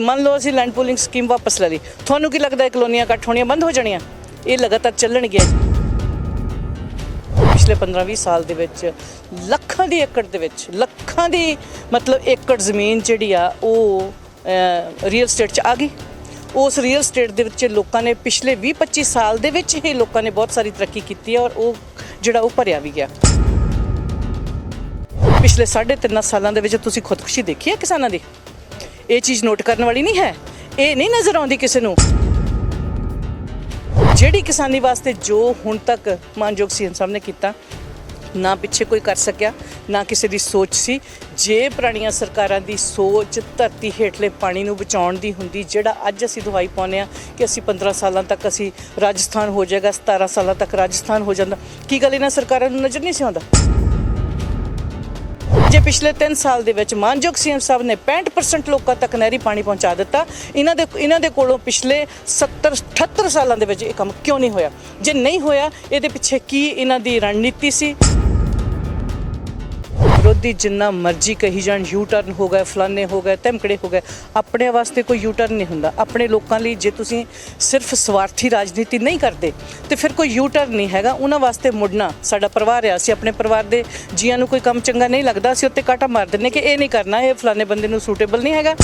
ਮੰਨ ਲਓ ਅਸੀਂ ਲੈਂਡ ਪੂਲਿੰਗ ਸਕੀਮ ਵਾਪਸ ਲੈ ਲਈ। ਤੁਹਾਨੂੰ ਕੀ ਲੱਗਦਾ ਹੈ ਕਲੋਨੀਆਂ ਕੱਟ ਹੋਣੀਆਂ ਬੰਦ ਹੋ ਜਾਣੀਆਂ? ਇਹ ਲਗਾਤਾਰ ਚੱਲਣਗੀਆਂ। ਪਿਛਲੇ 15-20 ਸਾਲ ਦੇ ਵਿੱਚ ਲੱਖਾਂ ਦੀ ਏਕੜ ਦੇ ਵਿੱਚ, ਲੱਖਾਂ ਦੀ ਮਤਲਬ ਏਕੜ ਜ਼ਮੀਨ ਜਿਹੜੀ ਆ, ਉਹ ਰੀਅਲ ਸਟੇਟ 'ਚ ਆ ਗਈ। ਉਸ ਰੀਅਲ ਸਟੇਟ ਦੇ ਵਿੱਚ ਲੋਕਾਂ ਨੇ ਪਿਛਲੇ 20-25 ਸਾਲ ਦੇ ਵਿੱਚ ਹੀ ਲੋਕਾਂ ਨੇ ਬਹੁਤ ਸਾਰੀ ਤਰੱਕੀ ਕੀਤੀ ਹੈ ਔਰ ਉਹ ਜਿਹੜਾ ਉਹ ਭਰਿਆ ਵੀ ਗਿਆ। ਪਿਛਲੇ 3.5 ਸਾਲਾਂ ਦੇ ਵਿੱਚ ਤੁਸੀਂ ਖੁਦਕੁਸ਼ੀ ਦੇਖੀ ਹੈ ਕਿਸਾਨਾਂ ਦੀ? ਇਹ ਚੀਜ਼ ਨੋਟ ਕਰਨ ਵਾਲੀ ਨਹੀਂ ਹੈ। ਇਹ ਨਹੀਂ ਨਜ਼ਰ ਆਉਂਦੀ ਕਿਸੇ ਨੂੰ। ਜਿਹੜੀ ਕਿਸਾਨੀ ਵਾਸਤੇ ਜੋ ਹੁਣ ਤੱਕ ਮਾਨਯੋਗ ਸੀਐਮ ਸਾਹਿਬ ਨੇ ਕੀਤਾ, ਨਾ ਪਿੱਛੇ ਕੋਈ ਕਰ ਸਕਿਆ, ਨਾ ਕਿਸੇ ਦੀ ਸੋਚ ਸੀ। ਜੇ ਪੁਰਾਣੀਆਂ ਸਰਕਾਰਾਂ ਦੀ ਸੋਚ ਧਰਤੀ ਹੇਠਲੇ ਪਾਣੀ ਨੂੰ ਬਚਾਉਣ ਦੀ ਹੁੰਦੀ, ਜਿਹੜਾ ਅੱਜ ਅਸੀਂ ਦਵਾਈ ਪਾਉਂਦੇ ਆ ਕਿ ਅਸੀਂ 15 ਸਾਲਾਂ ਤੱਕ ਅਸੀਂ ਰਾਜਸਥਾਨ ਹੋ ਜਾਏਗਾ 17 ਸਾਲਾਂ ਤੱਕ ਰਾਜਸਥਾਨ ਹੋ ਜਾਂਦਾ, ਕੀ ਗੱਲ ਇਹਨਾਂ ਸਰਕਾਰਾਂ ਨੂੰ ਨਜ਼ਰ ਨਹੀਂ ਸੀ ਆਉਂਦਾ? ਜੇ ਪਿਛਲੇ 3 ਸਾਲ ਦੇ ਵਿੱਚ ਮਾਨਯੋਗ ਸੀਐਮ ਸਾਹਿਬ ਨੇ 65% ਲੋਕਾਂ ਤੱਕ ਨਹਿਰੀ ਪਾਣੀ ਪਹੁੰਚਾ ਦਿੱਤਾ, ਇਹਨਾਂ ਦੇ ਇਹਨਾਂ ਦੇ ਕੋਲੋਂ ਪਿਛਲੇ 70 78 ਸਾਲਾਂ ਦੇ ਵਿੱਚ ਇਹ ਕੰਮ ਕਿਉਂ ਨਹੀਂ ਹੋਇਆ? ਜੇ ਨਹੀਂ ਹੋਇਆ, ਇਹਦੇ ਪਿੱਛੇ ਕੀ ਇਹਨਾਂ ਦੀ ਰਣਨੀਤੀ ਸੀ? ਵਿਰੋਧੀ ਜਿੰਨਾ ਮਰਜ਼ੀ ਕਹੀ ਜਾਣ ਯੂ ਟਰਨ ਹੋ ਗਏ, ਫਲਾਨੇ ਹੋ ਗਏ, ਧਮਕੜੇ ਹੋ ਗਏ, ਆਪਣੇ ਵਾਸਤੇ ਕੋਈ ਯੂ ਟਰਨ ਨਹੀਂ ਹੁੰਦਾ। ਆਪਣੇ ਲੋਕਾਂ ਲਈ ਜੇ ਤੁਸੀਂ ਸਿਰਫ ਸਵਾਰਥੀ ਰਾਜਨੀਤੀ ਨਹੀਂ ਕਰਦੇ, ਤੇ ਫਿਰ ਕੋਈ ਯੂ ਟਰਨ ਨਹੀਂ ਹੈਗਾ। ਉਹਨਾਂ ਵਾਸਤੇ ਮੁੜਨਾ ਸਾਡਾ ਪਰਿਵਾਰ ਆ। ਅਸੀਂ ਆਪਣੇ ਪਰਿਵਾਰ ਦੇ ਜੀਆਂ ਨੂੰ ਕੋਈ ਕੰਮ ਚੰਗਾ ਨਹੀਂ ਲੱਗਦਾ, ਅਸੀਂ ਉੱਤੇ ਕਾਟਾ ਮਾਰ ਦਿੰਨੇ ਕਿ ਇਹ ਨਹੀਂ ਕਰਨਾ, ਇਹ ਫਲਾਨੇ ਬੰਦੇ ਨੂੰ ਸੂਟੇਬਲ ਨਹੀਂ ਹੈਗਾ।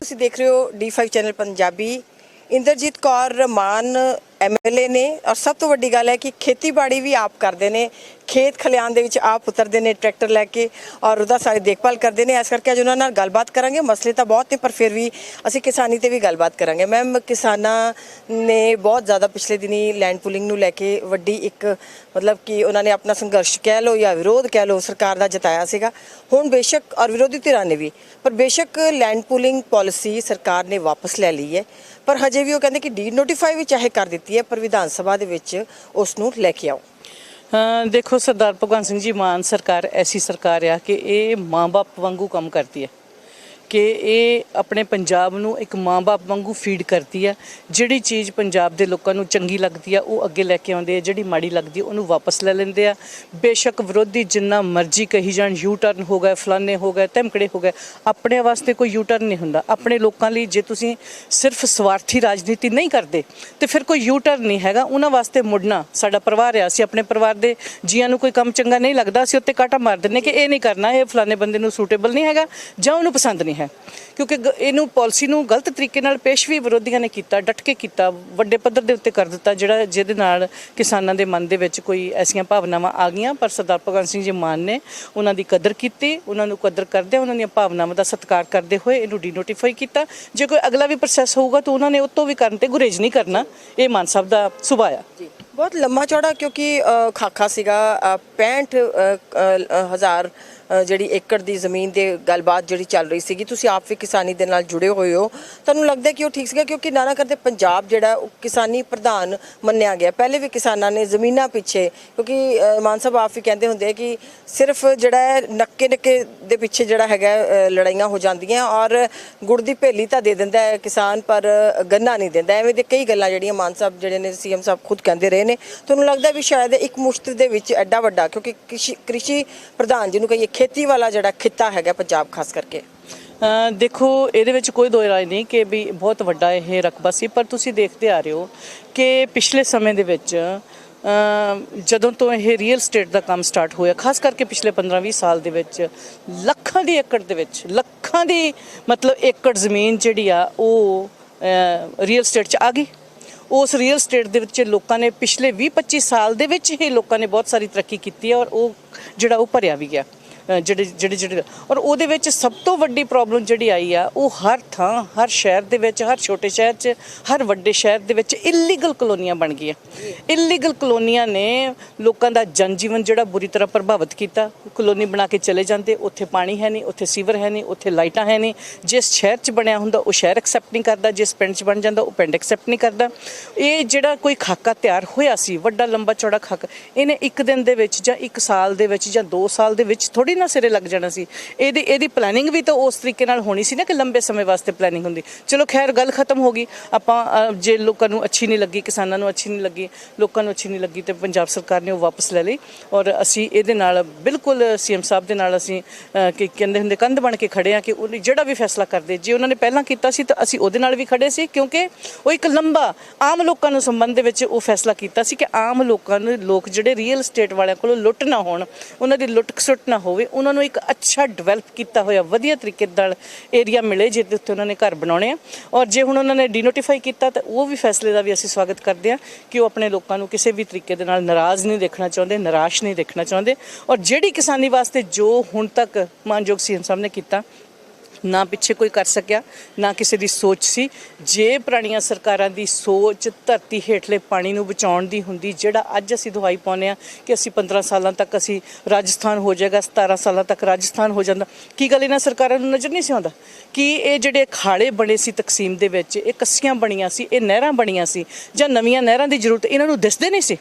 ਤੁਸੀਂ ਦੇਖ ਰਹੇ ਹੋ D5 channel Punjabi. Inderjit Kaur Mann MLA ਨੇ, ਔਰ ਸਭ ਤੋਂ ਵੱਡੀ ਗੱਲ ਹੈ ਕਿ ਖੇਤੀਬਾੜੀ ਵੀ ਆਪ ਕਰਦੇ ਨੇ। ਖੇਤ ਖਲਿਆਣ ਦੇ ਵਿੱਚ ਆਪ ਉਤਰਦੇ ਨੇ ਟਰੈਕਟਰ ਲੈ ਕੇ ਔਰ ਉਹਦਾ ਸਾਰੀ ਦੇਖਭਾਲ ਕਰਦੇ ਨੇ। ਇਸ ਕਰਕੇ ਅੱਜ ਉਹਨਾਂ ਨਾਲ ਗੱਲਬਾਤ ਕਰਾਂਗੇ। ਮਸਲੇ ਤਾਂ ਬਹੁਤ ਨੇ, ਪਰ ਫਿਰ ਵੀ ਅਸੀਂ ਕਿਸਾਨੀ ਤੇ ਵੀ ਗੱਲਬਾਤ ਕਰਾਂਗੇ। ਮੈਮ, ਕਿਸਾਨਾਂ ਨੇ ਬਹੁਤ ਜ਼ਿਆਦਾ ਪਿਛਲੇ ਦਿਨੀ ਲੈਂਡ ਪੂਲਿੰਗ ਨੂੰ ਲੈ ਕੇ ਵੱਡੀ ਇੱਕ ਮਤਲਬ ਕਿ ਉਹਨਾਂ ਨੇ ਆਪਣਾ ਸੰਘਰਸ਼ ਕਹਿ ਲਓ ਜਾਂ ਵਿਰੋਧ ਕਹਿ ਲਓ ਸਰਕਾਰ ਦਾ ਜਤਾਇਆ ਸੀਗਾ। ਹੁਣ ਬੇਸ਼ੱਕ ਔਰ ਵਿਰੋਧੀ ਧਿਰਾਂ ਨੇ ਵੀ, ਪਰ ਬੇਸ਼ੱਕ ਲੈਂਡ ਪੂਲਿੰਗ ਪਾਲਿਸੀ ਸਰਕਾਰ ਨੇ ਵਾਪਸ ਲੈ ਲਈ ਹੈ। ਪਰ ਹਜੇ ਵੀ ਉਹ ਕਹਿੰਦੇ ਕਿ ਡੀ ਨੋਟੀਫਾਈ ਵੀ ਚਾਹੇ ਕਰ ਦਿੱਤੀ ਹੈ, ਪਰ ਵਿਧਾਨ ਸਭਾ ਦੇ ਵਿੱਚ ਉਸ ਨੂੰ ਲੈ ਕੇ ਆਓ। ਦੇਖੋ ਸਰਦਾਰ ਭਗਵੰਤ ਸਿੰਘ ਜੀ, ਮਾਨ ਸਰਕਾਰ ਐਸੀ ਸਰਕਾਰ ਆ ਕਿ ਇਹ ਮਾਂ-ਬਾਪ ਵਾਂਗੂ ਕੰਮ ਕਰਦੀ ਹੈ। ਕਿ ਇਹ ਆਪਣੇ ਪੰਜਾਬ ਨੂੰ ਇੱਕ ਮਾਂ-ਬਾਪ ਵਾਂਗੂ ਫੀਡ ਕਰਦੀ ਹੈ ਜਿਹੜੀ ਚੀਜ਼ ਪੰਜਾਬ ਦੇ ਲੋਕਾਂ ਨੂੰ ਚੰਗੀ ਲੱਗਦੀ ਆ, ਉਹ ਅੱਗੇ ਲੈ ਕੇ ਆਉਂਦੇ ਆ। ਜਿਹੜੀ ਮਾੜੀ ਲੱਗਦੀ ਉਹਨੂੰ ਵਾਪਸ ਲੈ ਲੈਂਦੇ ਆ। ਬੇਸ਼ੱਕ ਵਿਰੋਧੀ ਜਿੰਨਾ ਮਰਜ਼ੀ ਕਹੀ ਜਾਣ ਯੂ ਟਰਨ ਹੋ ਗਏ ਫਲਾਨੇ ਹੋ ਗਏ, ਧਮਕੜੇ ਹੋ ਗਏ, ਆਪਣੇ ਵਾਸਤੇ ਕੋਈ ਯੂ ਟਰਨ ਨਹੀਂ ਹੁੰਦਾ। ਆਪਣੇ ਲੋਕਾਂ ਲਈ ਜੇ ਤੁਸੀਂ ਸਿਰਫ ਸਵਾਰਥੀ ਰਾਜਨੀਤੀ ਨਹੀਂ ਕਰਦੇ, ਤੇ ਫਿਰ ਕੋਈ ਯੂ ਟਰਨ ਨਹੀਂ ਹੈਗਾ। ਉਹਨਾਂ ਵਾਸਤੇ ਮੁੜਨਾ ਸਾਡਾ ਪਰਿਵਾਰ ਆ। ਅਸੀਂ ਆਪਣੇ ਪਰਿਵਾਰ ਦੇ ਜੀਆਂ ਨੂੰ ਕੋਈ ਕੰਮ ਚੰਗਾ ਨਹੀਂ ਲੱਗਦਾ, ਅਸੀਂ ਉੱਤੇ ਕਾਟਾ ਮਾਰ ਦਿੰਨੇ ਕਿ ਇਹ ਨਹੀਂ ਕਰਨਾ, ਇਹ ਫਲਾਨੇ ਬੰਦੇ ਨੂੰ ਸੂਟੇਬਲ ਨਹੀਂ ਹੈਗਾ ਜਾਂ ਉਹਨੂੰ ਪਸੰਦ ਨਹੀਂ ਹੈ। ਕਿਉਂਕਿ ਇਹਨੂੰ ਪਾਲਿਸੀ ਨੂੰ ਗਲਤ ਤਰੀਕੇ ਨਾਲ ਪੇਸ਼ ਵੀ ਵਿਰੋਧੀਆਂ ਨੇ ਕੀਤਾ ਡਟ ਕੇ ਕੀਤਾ ਵੱਡੇ ਪੱਧਰ ਦੇ ਉੱਤੇ ਕਰ ਦਿੱਤਾ ਜਿਹੜਾ ਜਿਹਦੇ ਨਾਲ ਕਿਸਾਨਾਂ ਦੇ ਮਨ ਦੇ ਵਿੱਚ ਕੋਈ ਐਸੀਆਂ ਭਾਵਨਾਵਾਂ ਆ ਗਈਆਂ। ਪਰ ਸਰਦਾਰ ਭਗਵੰਤ ਸਿੰਘ ਜੀ ਮਾਨ ਨੇ ਉਹਨਾਂ ਦੀ ਕਦਰ ਕੀਤੀ ਉਹਨਾਂ ਨੂੰ ਕਦਰ ਕਰਦੇ ਉਹਨਾਂ ਦੀਆਂ ਭਾਵਨਾਵਾਂ ਦਾ ਸਤਿਕਾਰ ਕਰਦੇ ਹੋਏ ਇਹਨੂੰ ਡੀਨੋਟੀਫਾਈ ਕੀਤਾ। ਜੇ ਕੋਈ ਅਗਲਾ ਵੀ ਪ੍ਰੋਸੈਸ ਹੋਊਗਾ ਤਾਂ ਉਹਨਾਂ ਨੇ ਉਹ ਤੋਂ ਵੀ ਕਰਨ ਤੇ ਗੁਰੇਜ਼ ਨਹੀਂ ਕਰਨਾ। ਇਹ ਮਾਨ ਸਾਹਿਬ ਦਾ ਸੁਭਾਅ ਆ। ਜੀ। ਬਹੁਤ ਲੰਮਾ ਚੌੜਾ ਕਿਉਂਕਿ ਖਾਖਾ ਸੀਗਾ ਅ, 65 ਹਜ਼ਾਰ ਜਿਹੜੀ ਏਕੜ ਦੀ ਜ਼ਮੀਨ ਦੇ ਗੱਲਬਾਤ ਜਿਹੜੀ ਚੱਲ ਰਹੀ ਸੀਗੀ, ਤੁਸੀਂ ਆਪ ਵੀ ਕਿਸਾਨੀ ਦੇ ਨਾਲ ਜੁੜੇ ਹੋਏ ਹੋ। ਤੁਹਾਨੂੰ ਲੱਗਦਾ ਕਿ ਉਹ ਠੀਕ ਸੀਗਾ? ਕਿਉਂਕਿ ਨਾਨਾ ਕਰਦੇ ਪੰਜਾਬ ਜਿਹੜਾ, ਉਹ ਕਿਸਾਨੀ ਪ੍ਰਧਾਨ ਮੰਨਿਆ ਗਿਆ। ਪਹਿਲੇ ਵੀ ਕਿਸਾਨਾਂ ਨੇ ਜ਼ਮੀਨਾਂ ਪਿੱਛੇ, ਕਿਉਂਕਿ ਮਾਨ ਸਾਹਿਬ ਆਪ ਵੀ ਕਹਿੰਦੇ ਹੁੰਦੇ ਆ ਕਿ ਸਿਰਫ ਜਿਹੜਾ ਨੱਕੇ ਨੱਕੇ ਦੇ ਪਿੱਛੇ ਜਿਹੜਾ ਹੈਗਾ ਲੜਾਈਆਂ ਹੋ ਜਾਂਦੀਆਂ ਔਰ ਗੁੜ ਦੀ ਭੇਲੀ ਤਾਂ ਦੇ ਦਿੰਦਾ ਹੈ ਕਿਸਾਨ, ਪਰ ਗੰਨਾ ਨਹੀਂ ਦਿੰਦਾ। ਐਵੇਂ ਦੇ ਕਈ ਗੱਲਾਂ ਜਿਹੜੀਆਂ ਮਾਨ ਸਾਹਿਬ, ਜਿਹੜੇ ਨੇ ਸੀਐਮ ਸਾਹਿਬ ਖੁਦ ਕਹਿੰਦੇ ਰਹੇ ਨੇ। ਤੁਹਾਨੂੰ ਲੱਗਦਾ ਵੀ ਸ਼ਾਇਦ ਇੱਕ ਮੁਸ਼ਤ ਦੇ ਵਿੱਚ ਐਡਾ ਵੱਡਾ, ਕਿਉਂਕਿ ਕ੍ਰਿਸ਼ੀ ਕ੍ਰਿਸ਼ੀ ਪ੍ਰਧਾਨ ਜਿਹਨੂੰ ਕਹੀਏ ਖੇਤੀ ਵਾਲਾ ਜਿਹੜਾ ਖਿੱਤਾ ਹੈਗਾ ਪੰਜਾਬ ਖਾਸ ਕਰਕੇ। ਦੇਖੋ, ਇਹਦੇ ਵਿੱਚ ਕੋਈ ਦੋ ਰਾਏ ਨਹੀਂ ਕਿ ਵੀ ਬਹੁਤ ਵੱਡਾ ਇਹ ਰਕਬਾ ਸੀ, ਪਰ ਤੁਸੀਂ ਦੇਖਦੇ ਆ ਰਹੇ ਹੋ ਕਿ ਪਿਛਲੇ ਸਮੇਂ ਦੇ ਵਿੱਚ ਜਦੋਂ ਤੋਂ ਇਹ ਰੀਅਲ ਸਟੇਟ ਦਾ ਕੰਮ ਸਟਾਰਟ ਹੋਇਆ, ਖਾਸ ਕਰਕੇ ਪਿਛਲੇ 15-20 ਸਾਲ ਦੇ ਵਿੱਚ, ਲੱਖਾਂ ਦੀ ਏਕੜ ਦੇ ਵਿੱਚ, ਲੱਖਾਂ ਦੀ ਮਤਲਬ ਏਕੜ ਜ਼ਮੀਨ ਜਿਹੜੀ ਆ, ਉਹ ਰੀਅਲ ਸਟੇਟ 'ਚ ਆ ਗਈ। ਉਸ ਰੀਅਲ ਸਟੇਟ ਦੇ ਵਿੱਚ ਲੋਕਾਂ ਨੇ ਪਿਛਲੇ 20-25 ਸਾਲ ਦੇ ਵਿੱਚ ਹੀ ਲੋਕਾਂ ਨੇ ਬਹੁਤ ਸਾਰੀ ਤਰੱਕੀ ਕੀਤੀ ਹੈ ਔਰ ਉਹ ਜਿਹੜਾ ਉਹ ਭਰਿਆ ਵੀ ਗਿਆ। ਜਿਹੜੇ ਜਿਹੜੇ ਜਿਹੜੇ। ਔਰ ਉਹਦੇ ਵਿੱਚ ਸਭ ਤੋਂ ਵੱਡੀ ਪ੍ਰੋਬਲਮ ਜਿਹੜੀ ਆਈ ਆ, ਉਹ ਹਰ ਥਾਂ, ਹਰ ਸ਼ਹਿਰ ਦੇ ਵਿੱਚ, ਹਰ ਛੋਟੇ ਸ਼ਹਿਰ 'ਚ, ਹਰ ਵੱਡੇ ਸ਼ਹਿਰ ਦੇ ਵਿੱਚ ਇਲੀਗਲ ਕਲੋਨੀਆਂ ਬਣ ਗਈਆਂ। ਇਲੀਗਲ ਕਲੋਨੀਆਂ ਨੇ ਲੋਕਾਂ ਦਾ ਜਨਜੀਵਨ ਜਿਹੜਾ ਬੁਰੀ ਤਰ੍ਹਾਂ ਪ੍ਰਭਾਵਿਤ ਕੀਤਾ। ਕਲੋਨੀ ਬਣਾ ਕੇ ਚਲੇ ਜਾਂਦੇ, ਉੱਥੇ ਪਾਣੀ ਹੈ ਨਹੀਂ, ਉੱਥੇ ਸੀਵਰ ਹੈ ਨਹੀਂ, ਉੱਥੇ ਲਾਈਟਾਂ ਹੈ ਨਹੀਂ। ਜਿਸ ਸ਼ਹਿਰ 'ਚ ਬਣਿਆ ਹੁੰਦਾ, ਉਹ ਸ਼ਹਿਰ ਐਕਸੈਪਟ ਨਹੀਂ ਕਰਦਾ। ਜਿਸ ਪਿੰਡ 'ਚ ਬਣ ਜਾਂਦਾ, ਉਹ ਪਿੰਡ ਐਕਸੈਪਟ ਨਹੀਂ ਕਰਦਾ। ਇਹ ਜਿਹੜਾ ਕੋਈ ਖਾਕਾ ਤਿਆਰ ਹੋਇਆ ਸੀ, ਵੱਡਾ ਲੰਬਾ ਚੌੜਾ ਖਾਕਾ, ਇਹਨੇ ਇੱਕ ਦਿਨ ਦੇ ਵਿੱਚ ਜਾਂ ਇੱਕ ਸਾਲ ਦੇ ਵਿੱਚ ਜਾਂ 2 ਸਾਲ ਦੇ ਵਿੱਚ ਥੋੜੀ ਨਾਲ ਸਿਰੇ ਲੱਗ ਜਾਣਾ ਸੀ? ਇਹਦੀ ਇਹਦੀ ਪਲੈਨਿੰਗ ਵੀ ਤਾਂ ਉਸ ਤਰੀਕੇ ਨਾਲ ਹੋਣੀ ਸੀ ਨਾ ਕਿ ਲੰਬੇ ਸਮੇਂ ਵਾਸਤੇ ਪਲੈਨਿੰਗ ਹੁੰਦੀ। ਚਲੋ ਖੈਰ ਗੱਲ ਖਤਮ ਹੋ ਗਈ। ਆਪਾਂ ਅ, ਜੇ ਲੋਕਾਂ ਨੂੰ ਅੱਛੀ ਨਹੀਂ ਲੱਗੀ ਕਿਸਾਨਾਂ ਨੂੰ ਅੱਛੀ ਨਹੀਂ ਲੱਗੀ ਲੋਕਾਂ ਨੂੰ ਅੱਛੀ ਨਹੀਂ ਲੱਗੀ ਤੇ ਪੰਜਾਬ ਸਰਕਾਰ ਨੇ ਉਹ ਵਾਪਸ ਲੈ ਲਈ। ਔਰ ਅਸੀਂ ਇਹਦੇ ਨਾਲ ਬਿਲਕੁਲ ਸੀਐਮ ਸਾਹਿਬ ਦੇ ਨਾਲ ਅਸੀਂ ਅ, ਕਿ ਕਹਿੰਦੇ ਹੁੰਦੇ ਕੰਧ ਬਣ ਕੇ ਖੜੇ ਆ ਕਿ ਉਹ ਜਿਹੜਾ ਵੀ ਫੈਸਲਾ ਕਰਦੇ ਜੇ ਉਹਨਾਂ ਨੇ ਪਹਿਲਾਂ ਕੀਤਾ ਸੀ ਤਾਂ ਅਸੀਂ ਉਹਦੇ ਨਾਲ ਵੀ ਖੜੇ ਸੀ ਕਿਉਂਕਿ ਉਹ ਇੱਕ ਲੰਬਾ ਆਮ ਲੋਕਾਂ ਨੂੰ ਸੰਬੰਧ ਦੇ ਵਿੱਚ ਉਹ ਫੈਸਲਾ ਕੀਤਾ ਸੀ ਕਿ ਆਮ ਲੋਕਾਂ ਨੂੰ ਲੋਕ ਜਿਹੜੇ ਰੀਅਲ ਸਟੇਟ ਵਾਲਿਆਂ ਕੋਲੋਂ ਲੁੱਟ ਨਾ ਹੋਣ ਉਹਨਾਂ ਦੀ ਲੁੱਟ ਖਸੁੱਟ ਨਾ ਹੋਵੇ ਉਹਨਾਂ ਨੂੰ ਇੱਕ ਅੱਛਾ ਡਿਵੈਲਪ ਕੀਤਾ ਹੋਇਆ, ਵਧੀਆ ਤਰੀਕੇ ਨਾਲ ਏਰੀਆ ਮਿਲੇ, ਜਿਹਦੇ ਉੱਤੇ ਉਹਨਾਂ ਨੇ ਘਰ ਬਣਾਉਣੇ ਆ। ਔਰ ਜੇ ਹੁਣ ਉਹਨਾਂ ਨੇ ਡੀਨੋਟੀਫਾਈ ਕੀਤਾ, ਤਾਂ ਉਹ ਵੀ ਫੈਸਲੇ ਦਾ ਵੀ ਅਸੀਂ ਸਵਾਗਤ ਕਰਦੇ ਹਾਂ ਕਿ ਉਹ ਆਪਣੇ ਲੋਕਾਂ ਨੂੰ ਕਿਸੇ ਵੀ ਤਰੀਕੇ ਦੇ ਨਾਲ ਨਾਰਾਜ਼ ਨਹੀਂ ਦੇਖਣਾ ਚਾਹੁੰਦੇ, ਨਿਰਾਸ਼ ਨਹੀਂ ਦੇਖਣਾ ਚਾਹੁੰਦੇ। ਔਰ ਜਿਹੜੀ ਕਿਸਾਨੀ ਵਾਸਤੇ ਜੋ ਹੁਣ ਤੱਕ ਮਾਨਯੋਗ ਸੀਐਮ ਸਾਹਿਬ ਨੇ ਕੀਤਾ ਨਾ ਪਿੱਛੇ ਕੋਈ ਕਰ ਸਕਿਆ, ਨਾ ਕਿਸੇ ਦੀ ਸੋਚ ਸੀ। ਜੇ ਪੁਰਾਣੀਆਂ ਸਰਕਾਰਾਂ ਦੀ ਸੋਚ ਧਰਤੀ ਹੇਠਲੇ ਪਾਣੀ ਨੂੰ ਬਚਾਉਣ ਦੀ ਹੁੰਦੀ, ਜਿਹੜਾ ਅੱਜ ਅਸੀਂ ਦਵਾਈ ਪਾਉਂਦੇ ਆ ਕਿ ਅਸੀਂ 15 ਸਾਲਾਂ ਤੱਕ ਅਸੀਂ ਰਾਜਸਥਾਨ ਹੋ ਜਾਏਗਾ 17 ਸਾਲਾਂ ਤੱਕ ਰਾਜਸਥਾਨ ਹੋ ਜਾਂਦਾ, ਕੀ ਗੱਲ ਇਹਨਾਂ ਸਰਕਾਰਾਂ ਨੂੰ ਨਜ਼ਰ ਨਹੀਂ ਸੀ ਆਉਂਦਾ? ਕਿ ਇਹ ਜਿਹੜੇ ਖਾੜੇ ਬਣੇ ਸੀ ਤਕਸੀਮ ਦੇ ਵਿੱਚ, ਇਹ ਕੱਸੀਆਂ ਬਣੀਆਂ ਸੀ, ਇਹ ਨਹਿਰਾਂ ਬਣੀਆਂ ਸੀ ਜਾਂ ਨਵੀਆਂ ਨਹਿਰਾਂ ਦੀ ਜ਼ਰੂਰਤ ਇਹਨਾਂ ਨੂੰ ਦਿਸਦੇ ਨਹੀਂ ਸੀ?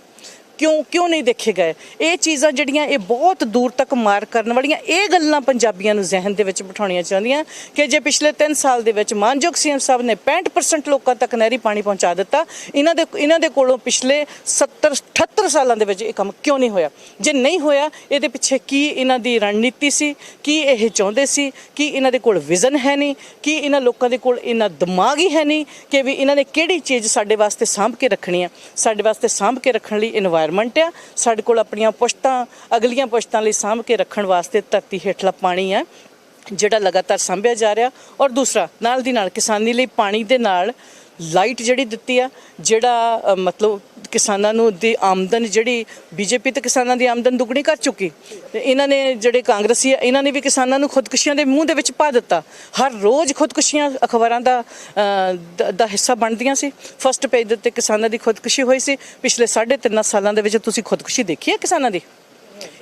ਕਿਉਂ ਕਿਉਂ ਨਹੀਂ ਦੇਖੇ ਗਏ? ਇਹ ਚੀਜ਼ਾਂ ਜਿਹੜੀਆਂ ਇਹ ਬਹੁਤ ਦੂਰ ਤੱਕ ਮਾਰ ਕਰਨ ਵਾਲੀਆਂ, ਇਹ ਗੱਲਾਂ ਪੰਜਾਬੀਆਂ ਨੂੰ ਜ਼ਿਹਨ ਦੇ ਵਿੱਚ ਬਿਠਾਉਣੀਆਂ ਚਾਹੁੰਦੀਆਂ ਕਿ ਜੇ ਪਿਛਲੇ 3 ਸਾਲ ਦੇ ਵਿੱਚ ਮਾਨਯੋਗ ਸੀਐਮ ਸਾਹਿਬ ਨੇ 65% ਲੋਕਾਂ ਤੱਕ ਨਹਿਰੀ ਪਾਣੀ ਪਹੁੰਚਾ ਦਿੱਤਾ, ਇਹਨਾਂ ਦੇ ਇਹਨਾਂ ਦੇ ਕੋਲੋਂ ਪਿਛਲੇ 70 78 ਸਾਲਾਂ ਦੇ ਵਿੱਚ ਇਹ ਕੰਮ ਕਿਉਂ ਨਹੀਂ ਹੋਇਆ? ਜੇ ਨਹੀਂ ਹੋਇਆ, ਇਹਦੇ ਪਿੱਛੇ ਕੀ ਇਹਨਾਂ ਦੀ ਰਣਨੀਤੀ ਸੀ? ਕੀ ਇਹ ਚਾਹੁੰਦੇ ਸੀ? ਕਿ ਇਹਨਾਂ ਦੇ ਕੋਲ ਵਿਜ਼ਨ ਹੈ ਨਹੀਂ? ਕਿ ਇਹਨਾਂ ਲੋਕਾਂ ਦੇ ਕੋਲ ਇਹਨਾਂ ਦਿਮਾਗ ਹੀ ਹੈ ਨਹੀਂ ਕਿ ਵੀ ਇਹਨਾਂ ਨੇ ਕਿਹੜੀ ਚੀਜ਼ ਸਾਡੇ ਵਾਸਤੇ ਸਾਂਭ ਕੇ ਰੱਖਣੀ ਹੈ? ਸਾਡੇ ਵਾਸਤੇ ਸਾਂਭ ਕੇ ਰੱਖਣ ਲਈ ਇਨਵਾਇਰ এনवायरमेंट ਆ। ਸਾਡੇ ਕੋਲ ਆਪਣੀਆਂ ਪੁਸ਼ਤਾਂ, ਅਗਲੀਆਂ ਪੁਸ਼ਤਾਂ ਲਈ ਸਾਂਭ ਕੇ ਰੱਖਣ ਵਾਸਤੇ ਧਰਤੀ ਹੇਠਲਾ ਪਾਣੀ ਆ, ਜਿਹੜਾ ਲਗਾਤਾਰ ਸਾਂਭਿਆ ਜਾ ਰਿਹਾ। ਔਰ ਦੂਸਰਾ, ਨਾਲ ਦੀ ਨਾਲ ਕਿਸਾਨੀ ਲਈ ਪਾਣੀ ਦੇ ਨਾਲ ਲਾਈਟ ਜਿਹੜੀ ਦਿੱਤੀ ਆ, ਜਿਹੜਾ ਮਤਲਬ ਕਿਸਾਨਾਂ ਨੂੰ ਦੀ ਆਮਦਨ ਜਿਹੜੀ ਬੀਜੇਪੀ ਤੇ ਕਿਸਾਨਾਂ ਦੀ ਆਮਦਨ ਦੁੱਗਣੀ ਕਰ ਚੁੱਕੀ। ਤੇ ਇਹਨਾਂ ਨੇ ਜਿਹੜੇ ਕਾਂਗਰਸੀ ਆ, ਇਹਨਾਂ ਨੇ ਵੀ ਕਿਸਾਨਾਂ ਨੂੰ ਖੁਦਕੁਸ਼ੀਆਂ ਦੇ ਮੂੰਹ ਦੇ ਵਿੱਚ ਪਾ ਦਿੱਤਾ। ਹਰ ਰੋਜ਼ ਖੁਦਕੁਸ਼ੀਆਂ ਅਖਬਾਰਾਂ ਦਾ ਦਾ ਹਿੱਸਾ ਬਣਦੀਆਂ ਸੀ। ਫਸਟ ਪੇਜ ਦੇ ਉੱਤੇ ਕਿਸਾਨਾਂ ਦੀ ਖੁਦਕੁਸ਼ੀ ਹੋਈ ਸੀ। ਪਿਛਲੇ 3.5 ਸਾਲਾਂ ਦੇ ਵਿੱਚ ਤੁਸੀਂ ਖੁਦਕੁਸ਼ੀ ਦੇਖੀ ਹੈ ਕਿਸਾਨਾਂ ਦੀ?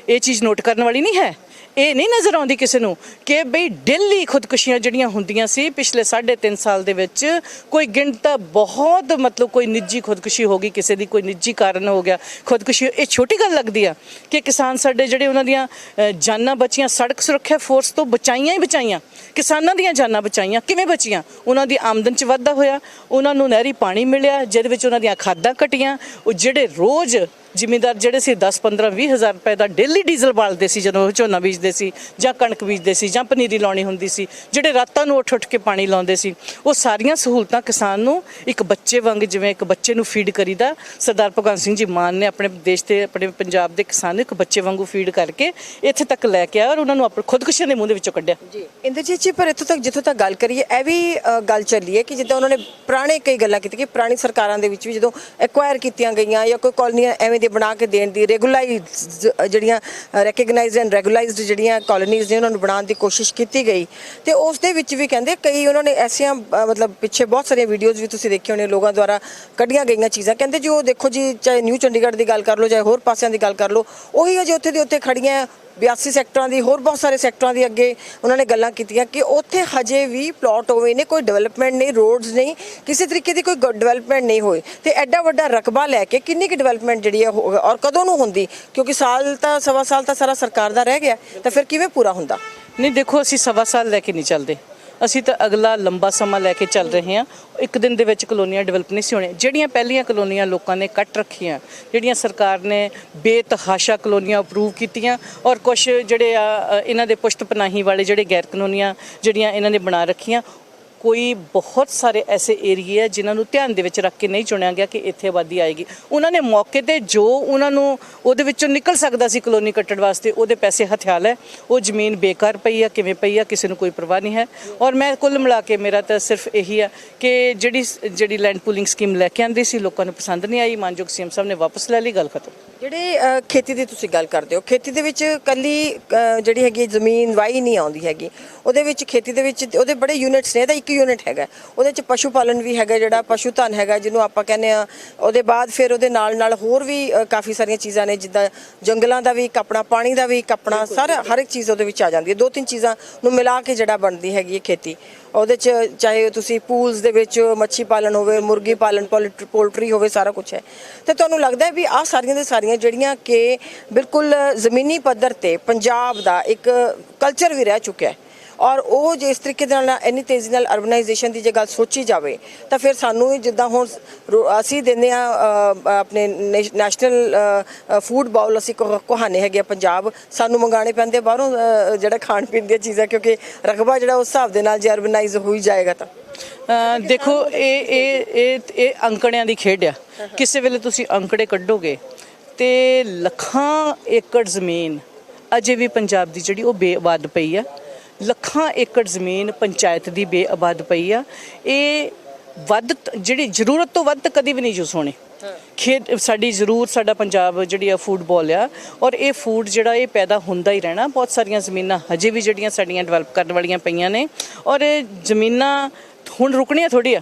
ਇਹ ਚੀਜ਼ ਨੋਟ ਕਰਨ ਵਾਲੀ ਨਹੀਂ ਹੈ। ਇਹ ਨਹੀਂ ਨਜ਼ਰ ਆਉਂਦੀ ਕਿਸੇ ਨੂੰ ਕਿ ਬਈ ਡੇਲੀ ਖੁਦਕੁਸ਼ੀਆਂ ਜਿਹੜੀਆਂ ਹੁੰਦੀਆਂ ਸੀ ਪਿਛਲੇ 3.5 ਸਾਲ ਦੇ ਵਿੱਚ ਕੋਈ ਗਿਣਤਾ ਬਹੁਤ ਮਤਲਬ ਕੋਈ ਨਿੱਜੀ ਖੁਦਕੁਸ਼ੀ ਹੋ ਗਈ, ਕਿਸੇ ਦੀ ਕੋਈ ਨਿੱਜੀ ਕਾਰਨ ਹੋ ਗਿਆ। ਖੁਦਕੁਸ਼ੀ, ਇਹ ਛੋਟੀ ਗੱਲ ਲੱਗਦੀ ਆ ਕਿ ਕਿਸਾਨ ਸਾਡੇ ਜਿਹੜੇ ਉਹਨਾਂ ਦੀਆਂ ਜਾਨਾਂ ਬਚੀਆਂ, ਸੜਕ ਸੁਰੱਖਿਆ ਫੋਰਸ ਤੋਂ ਬਚਾਈਆਂ ਹੀ ਬਚਾਈਆਂ। ਕਿਸਾਨਾਂ ਦੀਆਂ ਜਾਨਾਂ ਬਚਾਈਆਂ, ਕਿਵੇਂ ਬਚੀਆਂ? ਉਹਨਾਂ ਦੀ ਆਮਦਨ 'ਚ ਵਾਧਾ ਹੋਇਆ, ਉਹਨਾਂ ਨੂੰ ਨਹਿਰੀ ਪਾਣੀ ਮਿਲਿਆ, ਜਿਹਦੇ ਵਿੱਚ ਉਹਨਾਂ ਦੀਆਂ ਖਾਦਾਂ ਘਟੀਆਂ। ਉਹ ਜਿਹੜੇ ਰੋਜ਼ ਜ਼ਿਮੀਂਦਾਰ ਜਿਹੜੇ ਸੀ 10 15 20 ਹਜ਼ਾਰ ਰੁਪਏ ਦਾ ਡੇਲੀ ਡੀਜ਼ਲ ਬਾਲਦੇ ਸੀ, ਜਦੋਂ ਉਹ ਝੋਨਾ ਬੀਜਦੇ ਸੀ ਜਾਂ ਕਣਕ ਬੀਜਦੇ ਸੀ ਜਾਂ ਪਨੀਰੀ ਲਾਉਣੀ ਹੁੰਦੀ ਸੀ, ਜਿਹੜੇ ਰਾਤਾਂ ਨੂੰ ਉੱਠ ਉੱਠ ਕੇ ਪਾਣੀ ਲਾਉਂਦੇ ਸੀ, ਉਹ ਸਾਰੀਆਂ ਸਹੂਲਤਾਂ ਕਿਸਾਨ ਨੂੰ ਇੱਕ ਬੱਚੇ ਵਾਂਗ ਜਿਵੇਂ ਇੱਕ ਬੱਚੇ ਨੂੰ ਫੀਡ ਕਰੀਦਾ। ਸਰਦਾਰ ਭਗਵੰਤ ਸਿੰਘ ਜੀ ਮਾਨ ਨੇ ਆਪਣੇ ਦੇਸ਼ ਤੇ, ਆਪਣੇ ਪੰਜਾਬ ਦੇ ਕਿਸਾਨ ਨੂੰ ਇੱਕ ਬੱਚੇ ਵਾਂਗੂ ਫੀਡ ਕਰਕੇ ਇੱਥੇ ਤੱਕ ਲੈ ਕੇ ਆਇਆ ਔਰ ਉਹਨਾਂ ਨੂੰ ਆਪਣੇ ਖੁਦਕੁਸ਼ੀਆਂ ਦੇ ਮੂੰਹ ਦੇ ਵਿੱਚੋਂ ਕੱਢਿਆ। ਜੀ, ਇੰਦਰਜੀਤ ਜੀ, ਪਰ ਇੱਥੋਂ ਤੱਕ, ਜਿੱਥੋਂ ਤੱਕ ਗੱਲ ਕਰੀਏ, ਇਹ ਵੀ ਗੱਲ ਚੱਲੀ ਹੈ ਕਿ ਜਿੱਦਾਂ ਉਹਨਾਂ ਨੇ ਪੁਰਾਣੇ ਕਈ ਗੱਲਾਂ ਕੀਤੀ ਕਿ ਪੁਰਾਣੀ ਸਰਕਾਰਾਂ ਦੇ ਵਿੱਚ ਵੀ ਜਦੋਂ ਐਕਵਾਇਰ ਕੀਤੀਆਂ ਗਈਆਂ ਜਾਂ ਕੋਈ ਕਾਲੋਨੀਆਂ ਐਵੇਂ ਦੇ ਬਣਾ ਕੇ ਦੇਣ ਦੀ ਰੈਗੂਲਾਈਜ਼ ਜਿਹੜੀਆਂ ਰੈਕਗਨਾਈਜ਼ਡ ਐਂਡ ਰੈਗੂਲਾਈਜ਼ਡ ਜਿਹੜੀਆਂ ਕਾਲੋਨੀਜ਼ ਨੇ, ਉਹਨਾਂ ਨੂੰ ਬਣਾਉਣ ਦੀ ਕੋਸ਼ਿਸ਼ ਕੀਤੀ ਗਈ। ਤੇ ਉਸ ਦੇ ਵਿੱਚ ਵੀ ਕਹਿੰਦੇ ਕਈ ਉਹਨਾਂ ਨੇ ਐਸੀਆਂ ਮਤਲਬ ਪਿੱਛੇ ਬਹੁਤ ਸਾਰੀਆਂ ਵੀਡੀਓਜ਼ ਵੀ ਤੁਸੀਂ ਦੇਖੇ ਹੋਣੇ ਲੋਕਾਂ ਦੁਆਰਾ ਕੱਢੀਆਂ ਗਈਆਂ ਚੀਜ਼ਾਂ। ਕਹਿੰਦੇ ਜੀ ਉਹ ਦੇਖੋ ਜੀ, ਚਾਹੇ ਨਿਊ ਚੰਡੀਗੜ੍ਹ ਦੀ ਗੱਲ ਕਰ ਲਓ, ਚਾਹੇ ਹੋਰ ਪਾਸਿਆਂ ਦੀ ਗੱਲ ਕਰ ਲਓ, ਉਹੀ ਅਜੇ ਉੱਥੇ ਦੇ ਉੱਥੇ ਖੜੀਆਂ 82 ਸੈਕਟਰਾਂ ਦੀ, ਹੋਰ ਬਹੁਤ ਸਾਰੇ ਸੈਕਟਰਾਂ ਦੀ ਅੱਗੇ ਉਹਨਾਂ ਨੇ ਗੱਲਾਂ ਕੀਤੀਆਂ ਕਿ ਉੱਥੇ ਹਜੇ ਵੀ ਪਲਾਟ ਹੋਵੇ ਨੇ, ਕੋਈ ਡਿਵੈਲਪਮੈਂਟ ਨਹੀਂ ਰੋਡਸ ਨਹੀਂ, ਕਿਸੇ ਤਰੀਕੇ ਦੀ ਕੋਈ ਡਿਵੈਲਪਮੈਂਟ ਨਹੀਂ ਹੋਈ ਤੇ ਐਡਾ ਵੱਡਾ ਰਕਬਾ ਲੈ ਕੇ ਕਿੰਨੀ ਕਿ ਡਿਵੈਲਪਮੈਂਟ ਜਿਹੜੀ ਹੈ ਹੋ- ਔਰ ਕਦੋਂ ਨੂੰ ਹੁੰਦੀ? ਕਿਉਂਕਿ ਸਾਲ ਤਾਂ, ਸਵਾ ਸਾਲ ਤਾਂ ਸਾਰਾ ਸਰਕਾਰ ਦਾ ਰਹਿ ਗਿਆ, ਤਾਂ ਫਿਰ ਕਿਵੇਂ ਪੂਰਾ ਹੁੰਦਾ? ਨਹੀਂ, ਦੇਖੋ, ਅਸੀਂ ਸਵਾ ਸਾਲ ਲੈ ਕੇ ਨਹੀਂ ਚੱਲਦੇ। ਅਸੀਂ ਤਾਂ ਅਗਲਾ ਲੰਬਾ ਸਮਾਂ ਲੈ ਕੇ ਚੱਲ ਰਹੇ ਹਾਂ। ਇੱਕ ਦਿਨ ਦੇ ਵਿੱਚ ਕਲੋਨੀਆਂ ਡਿਵੈਲਪ ਨਹੀਂ ਸੀ ਹੋਣੀਆਂ। ਜਿਹੜੀਆਂ ਪਹਿਲੀਆਂ ਕਲੋਨੀਆਂ ਲੋਕਾਂ ਨੇ ਕੱਟ ਰੱਖੀਆਂ, ਜਿਹੜੀਆਂ ਸਰਕਾਰ ਨੇ ਬੇਤਹਾਸ਼ਾ ਕਲੋਨੀਆਂ ਅਪਰੂਵ ਕੀਤੀਆਂ ਔਰ ਕੁਝ ਜਿਹੜੇ ਆ ਇਹਨਾਂ ਦੇ ਪੁਸ਼ਤ ਪਨਾਹੀ ਵਾਲੇ ਜਿਹੜੇ ਗੈਰ ਕਾਨੂੰਨੀਆਂ ਜਿਹੜੀਆਂ ਇਹਨਾਂ ਨੇ ਬਣਾ ਰੱਖੀਆਂ ਕੋਈ ਬਹੁਤ ਸਾਰੇ ਐਸੇ ਏਰੀਏ ਆ ਜਿਨ੍ਹਾਂ ਨੂੰ ਧਿਆਨ ਦੇ ਵਿੱਚ ਰੱਖ ਕੇ ਨਹੀਂ ਚੁਣਿਆ ਗਿਆ ਕਿ ਇੱਥੇ ਆਬਾਦੀ ਆਏਗੀ। ਉਹਨਾਂ ਨੇ ਮੌਕੇ ਤੇ ਜੋ ਉਹਨਾਂ ਨੂੰ ਉਹਦੇ ਵਿੱਚੋਂ ਨਿਕਲ ਸਕਦਾ ਸੀ ਕਲੋਨੀ ਕੱਟਣ ਵਾਸਤੇ, ਉਹਦੇ ਪੈਸੇ ਹਥਿਆ ਲੈ ਉਹ ਜ਼ਮੀਨ ਬੇਕਾਰ ਪਈ ਆ, ਕਿਵੇਂ ਪਈ ਆ, ਕਿਸੇ ਨੂੰ ਕੋਈ ਪਰਵਾਹ ਨਹੀਂ ਹੈ। ਔਰ ਮੈਂ ਕੁੱਲ ਮਿਲਾ ਕੇ ਮੇਰਾ ਤਾਂ ਸਿਰਫ ਇਹੀ ਆ ਕਿ ਜਿਹੜੀ ਜਿਹੜੀ ਲੈਂਡ ਪੂਲਿੰਗ ਸਕੀਮ ਲੈ ਕੇ ਆਂਦੀ ਸੀ, ਲੋਕਾਂ ਨੂੰ ਪਸੰਦ ਨਹੀਂ ਆਈ। ਮਾਨਯੋਗ ਸੀਐਮ ਸਾਹਿਬ ਨੇ ਵਾਪਸ ਲੈ ਲਈ, ਗੱਲ ਖਤਮ। ਜਿਹੜੇ ਅ, ਖੇਤੀ ਦੀ ਤੁਸੀਂ ਗੱਲ ਕਰਦੇ ਹੋ ਖੇਤੀ ਦੇ ਵਿੱਚ ਕੱਲੀ ਅ, ਜਿਹੜੀ ਹੈਗੀ ਜ਼ਮੀਨ ਵਾਈ ਨਹੀਂ ਆਉਂਦੀ ਹੈਗੀ। ਉਹਦੇ ਵਿੱਚ ਖੇਤੀ ਦੇ ਵਿੱਚ ਉਹਦੇ ਬੜੇ ਯੂਨਿਟਸ ਨੇ ਇਹਦਾ ਇੱਕ ਯੂਨਿਟ ਹੈਗਾ। ਉਹਦੇ ਵਿੱਚ ਪਸ਼ੂ ਪਾਲਣ ਵੀ ਹੈਗਾ ਜਿਹੜਾ ਪਸ਼ੂ ਧਨ ਹੈਗਾ ਜਿਹਨੂੰ ਆਪਾਂ ਕਹਿੰਦੇ ਆ ਉਹਦੇ ਬਾਅਦ ਫਿਰ ਉਹਦੇ ਨਾਲ ਨਾਲ ਹੋਰ ਵੀ ਅ, ਕਾਫੀ ਸਾਰੀਆਂ ਚੀਜ਼ਾਂ ਨੇ ਜਿੱਦਾਂ ਜੰਗਲਾਂ ਦਾ ਵੀ ਆਪਣਾ ਪਾਣੀ ਦਾ ਵੀ ਆਪਣਾ ਸਾਰਾ ਹਰ ਇੱਕ ਚੀਜ਼ ਉਹਦੇ ਵਿੱਚ ਆ ਜਾਂਦੀ ਹੈ। ਦੋ ਤਿੰਨ ਚੀਜ਼ਾਂ ਨੂੰ ਮਿਲਾ ਕੇ ਜਿਹੜਾ ਬਣਦੀ ਹੈਗੀ ਹੈ ਖੇਤੀ। ਉਹਦੇ ਚ ਚਾਹੇ ਤੁਸੀਂ ਪੂਲਸ ਦੇ ਵਿੱਚ ਮੱਛੀ ਪਾਲਣ ਹੋਵੇ, ਮੁਰਗੀ ਪਾਲਣ, ਪੋਲਟ- ਪੋਲਟਰੀ ਹੋਵੇ, ਸਾਰਾ ਕੁਝ ਹੈ। ਤੇ ਤੁਹਾਨੂੰ ਲੱਗਦਾ ਹੈ ਵੀ ਆਹ ਸਾਰੀਆਂ ਦੇ ਸਾਰੀਆਂ ਜਿਹੜੀਆਂ ਕਿ ਬਿਲਕੁਲ ਜ਼ਮੀਨੀ ਪੱਧਰ ਤੇ ਪੰਜਾਬ ਦਾ ਇੱਕ ਕਲਚਰ ਵੀ ਰਹਿ ਚੁੱਕਿਆ ਹੈ। ਔਰ ਉਹ ਜੇ ਇਸ ਤਰੀਕੇ ਦੇ ਨਾਲ ਇੰਨੀ ਤੇਜ਼ੀ ਨਾਲ ਅਰਬਨਾਈਜੇਸ਼ਨ ਦੀ ਜੇ ਗੱਲ ਸੋਚੀ ਜਾਵੇ, ਤਾਂ ਫਿਰ ਸਾਨੂੰ ਜਿੱਦਾਂ ਹੁਣ ਰੋ- ਅਸੀਂ ਦਿੰਦੇ ਆ ਆਪਣੇ ਨੈਸ਼ਨਲ ਫੂਡ ਬਾਉਲ ਅਸੀਂ ਕਹ- ਕਹਾਣੇ ਹੈਗੇ ਆ ਪੰਜਾਬ, ਸਾਨੂੰ ਮੰਗਾਣੇ ਪੈਂਦੇ ਬਾਹਰੋਂ ਜਿਹੜਾ ਖਾਣ ਪੀਣ ਦੀਆਂ ਚੀਜ਼ਾਂ, ਕਿਉਂਕਿ ਰਕਬਾ ਜਿਹੜਾ ਉਸ ਹਿਸਾਬ ਦੇ ਨਾਲ ਜੇ ਅਰਬਨਾਈਜ਼ ਹੋਈ ਜਾਏਗਾ ਤਾਂ। ਦੇਖੋ, ਇਹ ਇਹ ਇਹ ਇਹ ਅੰਕੜਿਆਂ ਦੀ ਖੇਡ ਆ। ਕਿਸੇ ਵੇਲੇ ਤੁਸੀਂ ਅੰਕੜੇ ਕੱਢੋਗੇ ਤੇ ਲੱਖਾਂ ਏਕੜ ਜ਼ਮੀਨ ਅਜੇ ਵੀ ਪੰਜਾਬ ਦੀ ਜਿਹੜੀ ਉਹ ਬੇਆਬਾਦ ਪਈ ਆ। ਲੱਖਾਂ ਏਕੜ ਜ਼ਮੀਨ ਪੰਚਾਇਤ ਦੀ ਬੇਆਬਾਦ ਪਈ ਆ। ਇਹ ਵੱਧ ਜਿਹੜੀ ਜ਼ਰੂਰਤ ਤੋਂ ਵੱਧ ਤਾਂ ਕਦੀ ਵੀ ਨਹੀਂ ਯੂਜ਼ ਹੋਣੀ ਖੇਤ, ਸਾਡੀ ਜ਼ਰੂਰ, ਸਾਡਾ ਪੰਜਾਬ ਜਿਹੜੀ ਆ ਫੂਡਬਾਲ ਆ ਔਰ ਇਹ ਫੂਡ ਜਿਹੜਾ ਇਹ ਪੈਦਾ ਹੁੰਦਾ ਹੀ ਰਹਿਣਾ। ਬਹੁਤ ਸਾਰੀਆਂ ਜ਼ਮੀਨਾਂ ਹਜੇ ਵੀ ਜਿਹੜੀਆਂ ਸਾਡੀਆਂ ਡਿਵੈਲਪ ਕਰਨ ਵਾਲੀਆਂ ਪਈਆਂ ਨੇ ਔਰ ਇਹ ਜ਼ਮੀਨਾਂ ਹੁਣ ਰੁਕਣੀਆਂ ਥੋੜੀ ਆ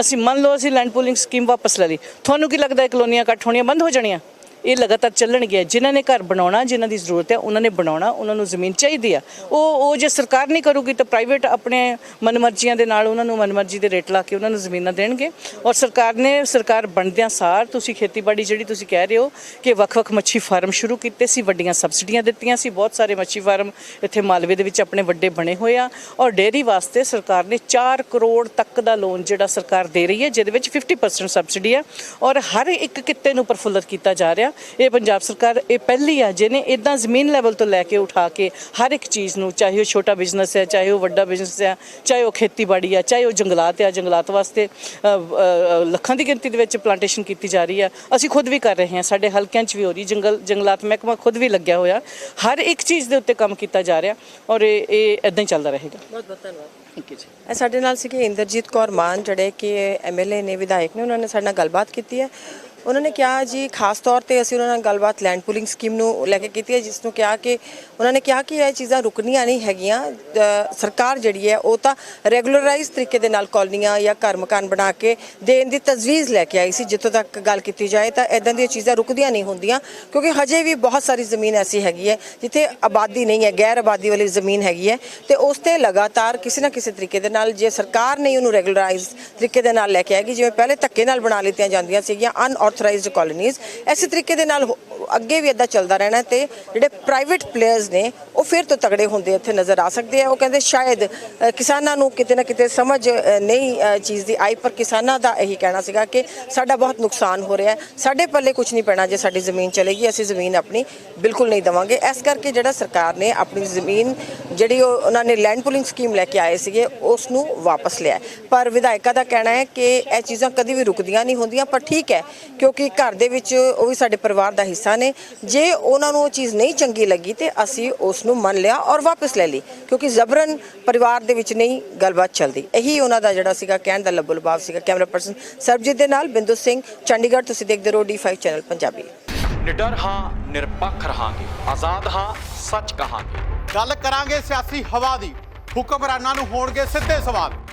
ਅਸੀਂ ਮੰਨ ਲਓ ਅਸੀਂ ਲੈਂਡ ਪੂਲਿੰਗ ਸਕੀਮ ਵਾਪਸ ਲੈ ਲਈ। ਤੁਹਾਨੂੰ ਕੀ ਲੱਗਦਾ ਕਲੋਨੀਆਂ ਕੱਟ ਹੋਣੀਆਂ ਬੰਦ ਹੋ ਜਾਣੀਆਂ? ਇਹ ਲਗਾਤਾਰ ਚੱਲਣਗੀਆਂ ਜਿਨ੍ਹਾਂ ਨੇ ਘਰ ਬਣਾਉਣਾ, ਜਿਨ੍ਹਾਂ ਦੀ ਜ਼ਰੂਰਤ ਹੈ, ਉਹਨਾਂ ਨੇ ਬਣਾਉਣਾ, ਉਹਨਾਂ ਨੂੰ ਜ਼ਮੀਨ ਚਾਹੀਦੀ ਆ। ਉਹ ਉਹ ਜੇ ਸਰਕਾਰ ਨਹੀਂ ਕਰੂਗੀ ਤਾਂ ਪ੍ਰਾਈਵੇਟ ਆਪਣੇ ਮਨਮਰਜ਼ੀਆਂ ਦੇ ਨਾਲ ਉਹਨਾਂ ਨੂੰ ਮਨਮਰਜ਼ੀ ਦੇ ਰੇਟ ਲਾ ਕੇ ਉਹਨਾਂ ਨੂੰ ਜ਼ਮੀਨਾਂ ਦੇਣਗੇ। ਔਰ ਸਰਕਾਰ ਨੇ, ਸਰਕਾਰ ਬਣਦਿਆਂ ਸਾਰ ਤੁਸੀਂ ਖੇਤੀਬਾੜੀ ਜਿਹੜੀ ਤੁਸੀਂ ਕਹਿ ਰਹੇ ਹੋ ਕਿ ਵੱਖ-ਵੱਖ ਮੱਛੀ ਫਾਰਮ ਸ਼ੁਰੂ ਕੀਤੇ ਸੀ, ਵੱਡੀਆਂ ਸਬਸਿਡੀਆਂ ਦਿੱਤੀਆਂ ਸੀ, ਬਹੁਤ ਸਾਰੇ ਮੱਛੀ ਫਾਰਮ ਇੱਥੇ ਮਾਲਵੇ ਦੇ ਵਿੱਚ ਆਪਣੇ ਵੱਡੇ ਬਣੇ ਹੋਏ ਆ। ਔਰ ਡੇਅਰੀ ਵਾਸਤੇ ਸਰਕਾਰ ਨੇ 4 ਕਰੋੜ ਤੱਕ ਦਾ ਲੋਨ ਜਿਹੜਾ ਸਰਕਾਰ ਦੇ ਰਹੀ ਹੈ, ਜਿਹਦੇ ਵਿੱਚ 50% ਸਬਸਿਡੀ ਆ। ਔਰ ਹਰ ਇੱਕ ਕਿੱਤੇ ਨੂੰ ਪ੍ਰਫੁੱਲਤ ਕੀਤਾ ਜਾ ਰਿਹਾ। ਇਹ ਪੰਜਾਬ ਸਰਕਾਰ ਇਹ ਪਹਿਲੀ ਆ ਜਿਹਨੇ ਇਦਾਂ ਜ਼ਮੀਨ ਲੈਵਲ ਤੋਂ ਲੈ ਕੇ ਉਠਾ ਕੇ ਹਰ ਇੱਕ ਚੀਜ਼ ਨੂੰ ਚਾਹੇ ਉਹ ਛੋਟਾ ਬਿਜ਼ਨਸ ਹੈ ਚਾਹੇ ਉਹ ਵੱਡਾ ਬਿਜ਼ਨਸ ਹੈ ਚਾਹੇ ਉਹ ਖੇਤੀਬਾੜੀ ਆ ਚਾਹੇ ਉਹ ਜੰਗਲਾਤ ਆ ਜੰਗਲਾਤ ਵਾਸਤੇ ਲੱਖਾਂ ਦੀ ਗਿਣਤੀ ਦੇ ਵਿੱਚ ਪਲਾਂਟੇਸ਼ਨ ਕੀਤੀ ਜਾ ਰਹੀ ਆ। ਅਸੀਂ ਖੁਦ ਵੀ ਕਰ ਰਹੇ ਹਾਂ ਸਾਡੇ ਹਲਕਿਆਂ 'ਚ ਵੀ ਹੋ ਰਹੀ ਜੰਗਲ ਜੰਗਲਾਤ ਮਹਿਕਮਾ ਖੁਦ ਵੀ ਲੱਗਿਆ ਹੋਇਆ। ਹਰ ਇੱਕ ਚੀਜ਼ ਦੇ ਉੱਤੇ ਕੰਮ ਕੀਤਾ ਜਾ ਰਿਹਾ ਔਰ ਇਹ ਇਹ ਇਦਾਂ ਹੀ ਚੱਲਦਾ ਰਹੇਗਾ। ਬਹੁਤ ਬਹੁਤ ਧੰਨਵਾਦ। ਥੈਂਕ ਯੂ ਜੀ। ਸਾਡੇ ਨਾਲ ਸੀਗੇ ਇੰਦਰਜੀਤ ਕੌਰ ਮਾਨ ਜਿਹੜੇ ਕਿ ਐਮਐਲਏ ਨੇ ਵਿਧਾਇਕ ਨੇ ਉਹਨਾਂ ਨੇ ਸਾਡੇ ਨਾਲ ਗੱਲਬਾਤ ਕੀਤੀ ਹੈ। ਉਹਨਾਂ ਨੇ ਕਿਹਾ ਜੀ, ਖਾਸ ਤੌਰ ਤੇ ਅਸੀਂ ਉਹਨਾਂ ਨਾਲ ਗੱਲਬਾਤ ਲੈਂਡ ਪੂਲਿੰਗ ਸਕੀਮ ਨੂੰ ਲੈ ਕੇ ਕੀਤੀ ਹੈ, ਜਿਸ ਨੂੰ ਕਿਹਾ ਕਿ ਉਹਨਾਂ ਨੇ ਕਿਹਾ ਕਿ ਇਹ ਚੀਜ਼ਾਂ ਰੁਕਣੀਆਂ ਨਹੀਂ ਹੈਗੀਆਂ। ਸਰਕਾਰ ਜਿਹੜੀ ਹੈ, ਉਹ ਤਾਂ ਰੈਗੂਲਰਾਈਜ਼ ਤਰੀਕੇ ਦੇ ਨਾਲ ਕਾਲਨੀਆਂ ਜਾਂ ਘਰ ਮਕਾਨ ਬਣਾ ਕੇ ਦੇਣ ਦੀ ਤਜਵੀਜ਼ ਲੈ ਕੇ ਆਈ ਸੀ। ਜਿੱਥੋਂ ਤੱਕ ਗੱਲ ਕੀਤੀ ਜਾਏ ਤਾਂ ਇਦਾਂ ਦੀਆਂ ਚੀਜ਼ਾਂ ਰੁਕਦੀਆਂ ਨਹੀਂ ਹੁੰਦੀਆਂ, ਕਿਉਂਕਿ ਹਜੇ ਵੀ ਬਹੁਤ ਸਾਰੀ ਜ਼ਮੀਨ ਐਸੀ ਹੈਗੀ ਹੈ, ਜਿੱਥੇ ਆਬਾਦੀ ਨਹੀਂ ਹੈ, ਗੈਰ ਆਬਾਦੀ ਵਾਲੀ ਜ਼ਮੀਨ ਹੈਗੀ ਹੈ ਤੇ ਉਸ ਤੇ ਲਗਾਤਾਰ ਕਿਸੇ ਨਾ ਕਿਸੇ ਤਰੀਕੇ ਦੇ ਨਾਲ ਜੇ ਸਰਕਾਰ ਨਹੀਂ ਉਹਨੂੰ ਰੈਗੂਲਰਾਈਜ਼ ਤਰੀਕੇ ਦੇ ਨਾਲ ਲੈ ਕੇ ਆਏਗੀ ਜਿਵੇਂ ਪਹਿਲੇ ਧੱਕੇ ਨਾਲ ਬਣਾ ਲਿੱਤੀਆਂ ਜਾਂਦੀਆਂ ਸੀਗੀਆਂ ਅਨ ਅਨਆਥੋਰਾਈਜ਼ਡ ਕਾਲੋਨੀਜ਼ ਐਸੇ ਤਰੀਕੇ ਦੇ ਨਾਲ ਅੱਗੇ ਵੀ ਇਦਾਂ ਚੱਲਦਾ ਰਹਿਣਾ ਹੈ ਤੇ ਜਿਹੜੇ ਪ੍ਰਾਈਵੇਟ ਪਲੇਅਰਸ ਨੇ, ਉਹ ਫਿਰ ਤੋਂ ਤਗੜੇ ਹੁੰਦੇ ਇੱਥੇ ਨਜ਼ਰ ਆ ਸਕਦੇ ਆ। ਉਹ ਕਹਿੰਦੇ ਸ਼ਾਇਦ ਕਿਸਾਨਾਂ ਨੂੰ ਕਿਤੇ ਨਾ ਕਿਤੇ ਸਮਝ ਨਹੀਂ ਚੀਜ਼ ਦੀ ਆਈ, ਪਰ ਕਿਸਾਨਾਂ ਦਾ ਇਹੀ ਕਹਿਣਾ ਸੀਗਾ ਕਿ ਸਾਡਾ ਬਹੁਤ ਨੁਕਸਾਨ ਹੋ ਰਿਹਾ ਸਾਡੇ ਪੱਲੇ ਕੁਝ ਨਹੀਂ ਪੈਣਾ ਜੇ ਸਾਡੀ ਜ਼ਮੀਨ ਚਲੇਗੀ, ਅਸੀਂ ਜ਼ਮੀਨ ਆਪਣੀ ਬਿਲਕੁਲ ਨਹੀਂ ਦਵਾਂਗੇ। ਇਸ ਕਰਕੇ ਜਿਹੜਾ ਸਰਕਾਰ ਨੇ ਆਪਣੀ ਜ਼ਮੀਨ ਜਿਹੜੀ ਉਹ, ਉਹਨਾਂ ਨੇ ਲੈਂਡ ਪੁਲਿੰਗ ਸਕੀਮ ਲੈ ਕੇ ਆਏ ਸੀਗੇ, ਉਸ ਨੂੰ ਵਾਪਸ ਲਿਆ ਪਰ ਵਿਧਾਇਕਾ ਦਾ ਕਹਿਣਾ ਹੈ ਕਿ ਇਹ ਚੀਜ਼ਾਂ ਕਦੀ ਵੀ ਰੁਕਦੀਆਂ ਨਹੀਂ ਹੁੰਦੀਆਂ, ਪਰ ਠੀਕ ਹੈ ਕਿਉਂਕਿ ਘਰ ਦੇ ਵਿੱਚ ਉਹ ਵੀ ਸਾਡੇ ਪਰਿਵਾਰ ਦਾ ਹਿੱਸਾ ਨੇ। ਜੇ ਉਹਨਾਂ ਨੂੰ ਉਹ ਚੀਜ਼ ਨਹੀਂ ਚੰਗੀ ਲੱਗੀ ਤੇ ਅਸੀਂ ਉਸ ਨੂੰ ਮੰਨ ਲਿਆ ਔਰ ਵਾਪਸ ਲੈ ਲਈ ਕਿਉਂਕਿ ਜ਼ਬਰਨ ਪਰਿਵਾਰ ਦੇ ਵਿੱਚ ਨਹੀਂ ਗੱਲਬਾਤ ਚੱਲਦੀ। ਇਹੀ ਉਹਨਾਂ ਦਾ ਜਿਹੜਾ ਸੀਗਾ ਕਹਿਣ ਦਾ ਲੱਭੋ ਲਬਾਵ ਸੀਗਾ ਕੈਮਰਾ ਪਰਸਨ ਸਰਬਜੀਤ ਦੇ ਨਾਲ ਬਿੰਦੂ ਸਿੰਘ ਚੰਡੀਗੜ੍ਹ ਤੁਸੀਂ ਦੇਖਦੇ ਰਹੋ D5 ਚੈਨਲ ਪੰਜਾਬੀ। ਨਿਡਰ ਹਾਂ ਨਿਰਪੱਖ ਰਹਾਂਗੇ ਆਜ਼ਾਦ ਹਾਂ ਸੱਚ ਕਹਾਂਗੇ। ਗੱਲ ਕਰਾਂਗੇ ਸਿਆਸੀ ਹਵਾ ਦੀ ਹੁਕਮਰਾਨਾਂ ਨੂੰ ਹੋਣਗੇ ਸਿੱਧੇ ਸਵਾਲ।